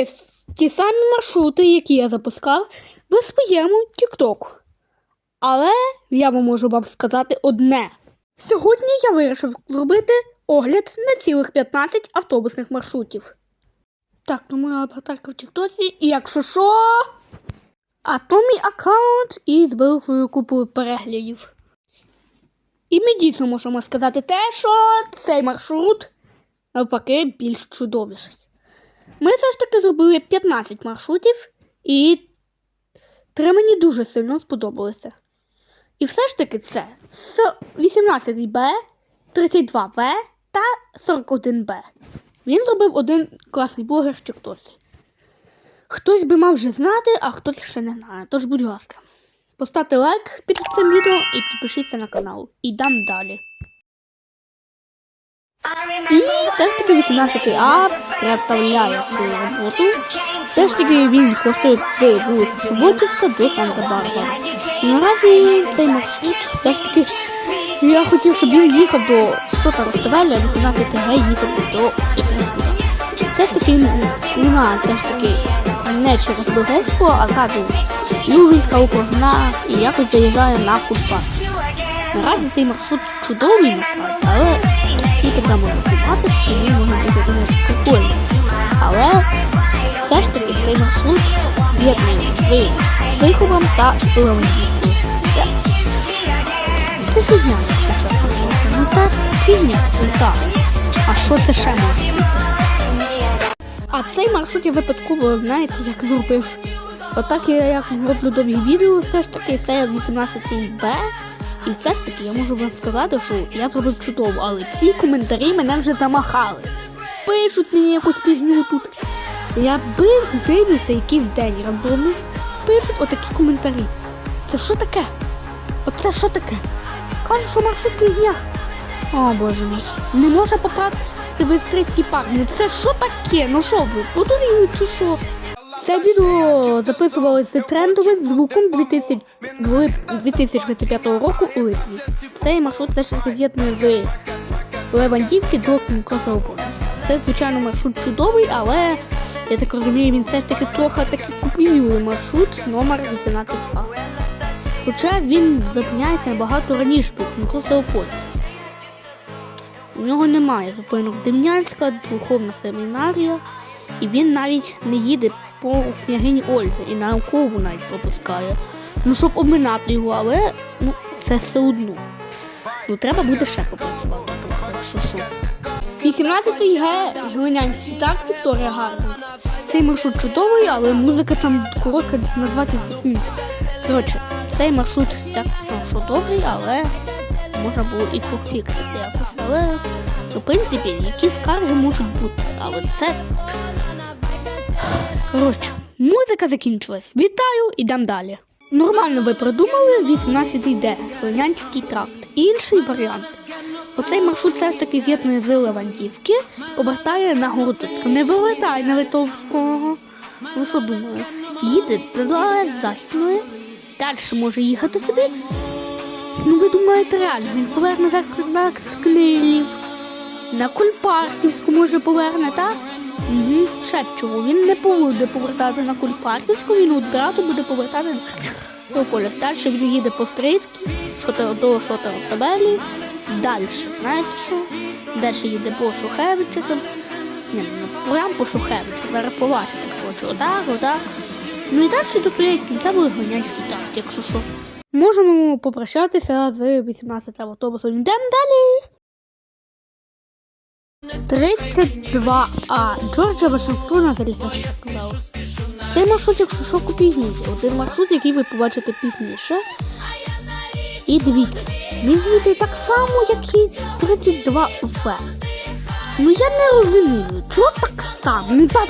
с- ті самі маршрути, які я запускав в своєму TikTok. Але я вам можу вам сказати одне. Сьогодні я вирішив зробити огляд на цілих 15 автобусних маршрутів. Так, ну моя аватарка в Тіктоці, і якщо що. А то мій аккаунт і збив свою купу переглядів. І ми дійсно можемо сказати те, що цей маршрут навпаки більш чудовіший. Ми все ж таки зробили 15 маршрутів, і три мені дуже сильно сподобалися. І все ж таки це 18Б, 32В та 41Б. Він зробив один класний блогер в Тіктоці. Хтось би мав вже знати, а хтось ще не знає. Тож, будь ласка, поставте лайк під цим відео і підпишіться на канал. Ідам далі. І все ж таки 18А представляє свою роботу. Все ж таки він коштує вулиці Суботівська до Санта-Барбара. Наразі цей маршрут все ж таки я хотів, щоб він їхав до Шота Ростовеля, 18 Г їхав до Ікренбука. Все ж таки немає все ж таки не через Богецького, а каже Югінська окружна і якось заїжджає на Кульпарк. Наразі цей маршрут чудовий, але і таке можна сказати, що він може бути дуже прикольний. Але все ж таки цей маршрут з'єднує з виховом та стилем дітей. Це, фігня, якщо чесно. Ну так, фігня, це так. А що це ще може? А цей маршрут я випадково, знаєте, як зробив. Отак я як роблю довгі відео, все ж таки це 18Б. І все ж таки я можу вам сказати, що я зробив чудово, але ці коментарі мене вже замахали. Пишуть мені якусь фігню тут. Я бив, дивлюся якийсь день рандомний. Пишуть отакі коментарі. Це що таке? Оце що таке? Кажуть, що маршрут фігня. О боже мій. Не може попасти в Істрийський парк. Ну це що таке? Ну що ви? Подуріли чи що? Це відео записувалося трендовим звуком 2000 лип- 2025 року у липні. Цей маршрут таки з'єднує з Левандівки до Кросополіс. Це, звичайно, маршрут чудовий, але я так розумію, він все ж таки трохи таки копіює маршрут номер 18А. Хоча він зупиняється набагато раніше під Кросополіс. У нього немає зупинок Дем'янська, духовна семінарія, і він навіть не їде по княгині Ольги і наукову навіть пропускає. Ну, щоб обминати його, але ну, це все одно. Ну, треба буде ще попрацювати, трохи, 18-й Г Глинянський так, Вікторія Гарденс. Цей маршрут чудовий, але музика там коротка на 20 секунд. Коротше, цей маршрут так, що добрий, але можна було і пофіксити якось. Але, ну, в принципі, які скарги можуть бути. Але це. Коротше, музика закінчилась. Вітаю, ідемо далі. Нормально ви придумали 18 Д, Линянський тракт. Інший варіант. Оцей маршрут все ж таки з'єднує з Левантівки, повертає на Городоцьку. Не вилетай на Литовського. Ну що думаю? Їде до Західної, далі може їхати собі. Ну ви думаєте реально, він поверне так на Скнилів, на Кульпарківську може поверне, так? Угу, Шепчово, він не буде повертати на Кульпарківську, він одразу буде повертати на поля. Далі він їде по Стрийській, що то до що то табелі. Далі, знаєте що? Далі їде по Шухевича там. Ні, ну прям по Шухевичу, зараз побачите, коротше, отак, отак. Ну і далі до тієї кінця буде Глинянський так, якщо що. Можемо попрощатися з 18 автобусом. Йдемо далі. 32А. Джорджа Вашингтона залізніше сказав. Цей маршрут, якщо що, копійний. Один маршрут, який ви побачите пізніше. І дивіться, він їде так само, як і 32В. Ну я не розумію, чого так само? Ну так.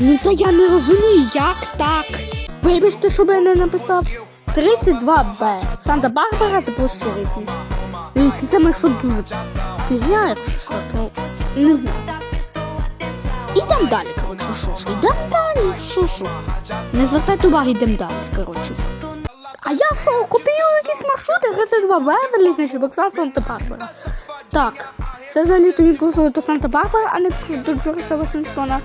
Ну та я не розумію, як так. Вибачте, що я не написав. 32Б. Санта-Барбара за ритмі. Дивіться, це маршрут дуже фігня, якщо що, то не знаю. Ідемо далі, коротше, що що. Ідемо далі, що що. Не звертайте уваги, йдемо далі, коротше. А я що, копіюю якісь маршрути, 32 Б, залізничний вокзал Санта-Барбара. Так, Це взагалі-то він курсує до Санта-Барбара, а не до Джорджа Вашингтона.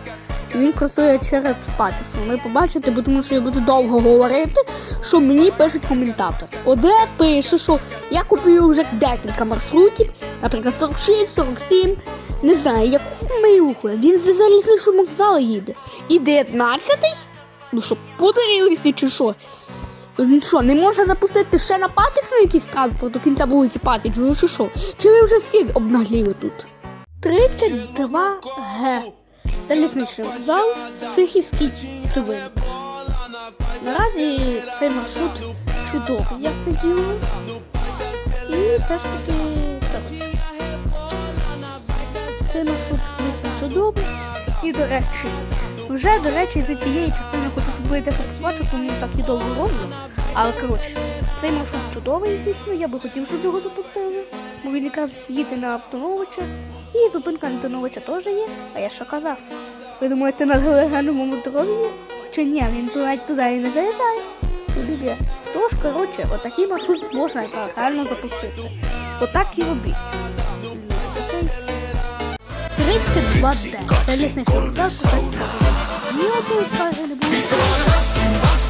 Він курсує через Паттісон. Ви побачите, бо тому що я буду довго говорити, що мені пишуть коментатори. Оде пише, що я купую вже декілька маршрутів, наприклад, 46, 47, не знаю, яку милуху. Він за залізничного вокзалу їде. І 19-й? Ну що, подарилися чи що? Він що, не може запустити ще на пасічну якийсь транспорт до кінця вулиці Пасічної, чи що? Чи ви вже всі обнагліли тут? 32 Г. Залізничний вокзал, Сихівський цвинтар. Наразі цей маршрут чудовий, як на діло. І все ж таки коротше. Цей маршрут звісно чудовий. І до речі, вже до речі, за цієї частини хочу, щоб ви теж побачили, тому так і довго роблю. Але коротше, цей маршрут чудовий, звісно, я би хотів, щоб його запустили. Бо він якраз їде на Антоновича. І зупинка Антоновича теж є, а я що казав? Ви думаєте на галогеновому дорозі? Чи ні, він навіть туди і не заїжджає. Тож, коротше, отакий маршрут можна реально запустити. Отак і робіть. 32 Д. Залізничний вокзал, кусок Ні одної скарги не. І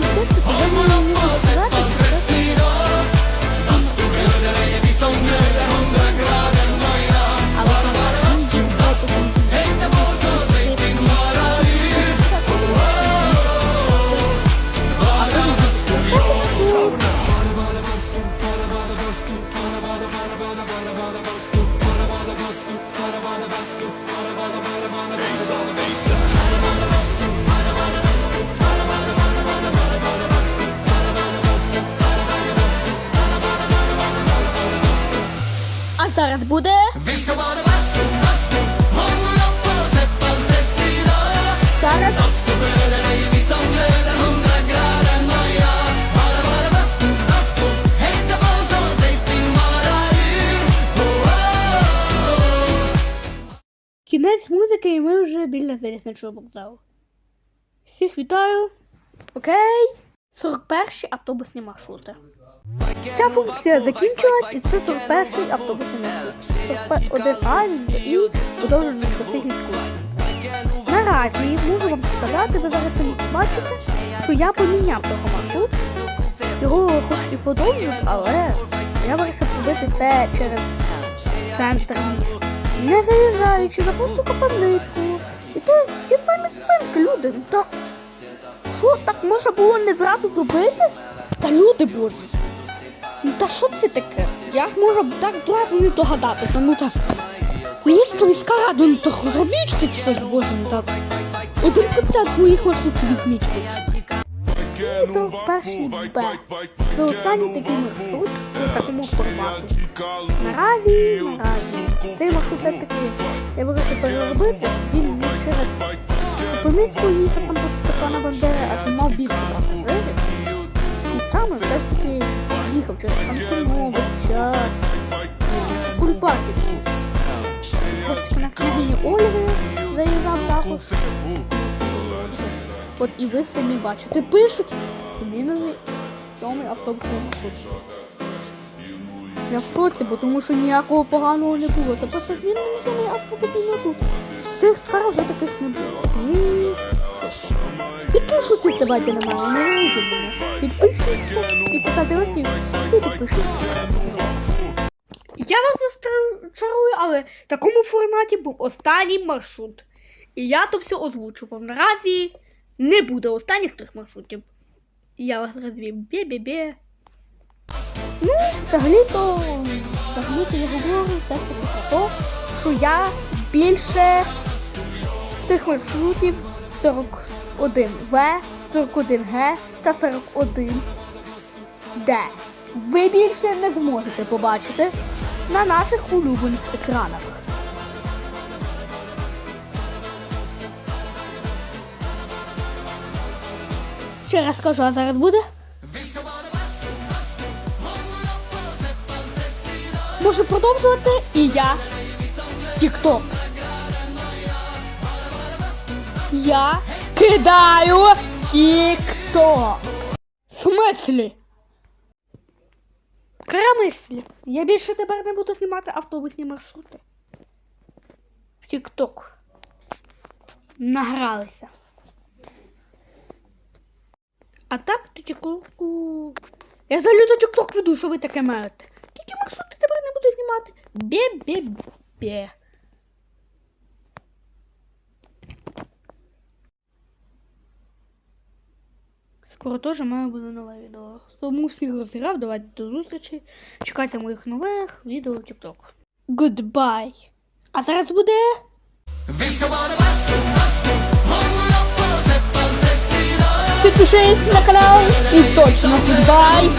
все ж таки, не що Кінець музики, і ми вже біля залізничного вокзалу. Всіх вітаю. Окей. 41 автобусні маршрути. Ця функція закінчилась, і це 41 автобусний маршрут. 1А і подовжений до Сигівського. Наразі можу вам сказати, ви зараз бачите, що я поміняв того маршруту. Його хоч і подовжив, але я вирішив зробити це через центр міста. Не заїжджаючи на просто. І то ті самі зупинки, люди. Та що так можна було не зразу зробити? Та люди божі. Ну та що це таке? Як можна так зразу не догадатися? Ну так. Міська міська рада, ну так робіть щось, боже, ну так. Один питань моїх маршрутів візьміть то перший Б. Це останній такий маршрут у такому формату. Наразі, наразі. Цей маршрут все таки я вирішив переробити, щоб він не через Помітку їхав там по Степана Бандери, аж мав більше пасажирів. І саме все ж таки їхав через Антоновича, Кульбаківську. Ж на княгині Ольги заїжджав також. От і ви самі бачите, пишуть змінений сьомий автобусний маршрут. Я в шоці, бо тому що ніякого поганого не було. Це просто змінений сьомий автобусний маршрут. Тих скарг вже таких не було. Ні, що давайте на мене, не вийдемо. Підпишіться і поставте лайки і підпишіться. Я вас розчарую, але в такому форматі був останній маршрут. І я то все озвучував. Наразі не буде останніх трьох маршрутів. Я вас розвів бє-бє-бє. Ну, взагалі-то, взагалі-то я говорю все про те, що я більше цих маршрутів 41В, 41Г та 41 Д. Ви більше не зможете побачити на наших улюблених екранах. Ще раз кажу, а зараз буде? Можу продовжувати і я. Тік-ток. Я кидаю тік-ток. Смислі? Крамислі. Я більше тепер не буду знімати автобусні маршрути. в Тік-Ток. Награлися. А так то Тік-Току. Я взагалі то Тік-Ток веду, що ви таке маєте. Тільки маршрути тепер не буду знімати. Бє-бє-бє. Скоро теж має буде нове відео. Тому всіх розіграв, давайте до зустрічі. Чекайте моїх нових відео в TikTok. Goodbye. А зараз буде. Підпишись на канал і точно goodbye.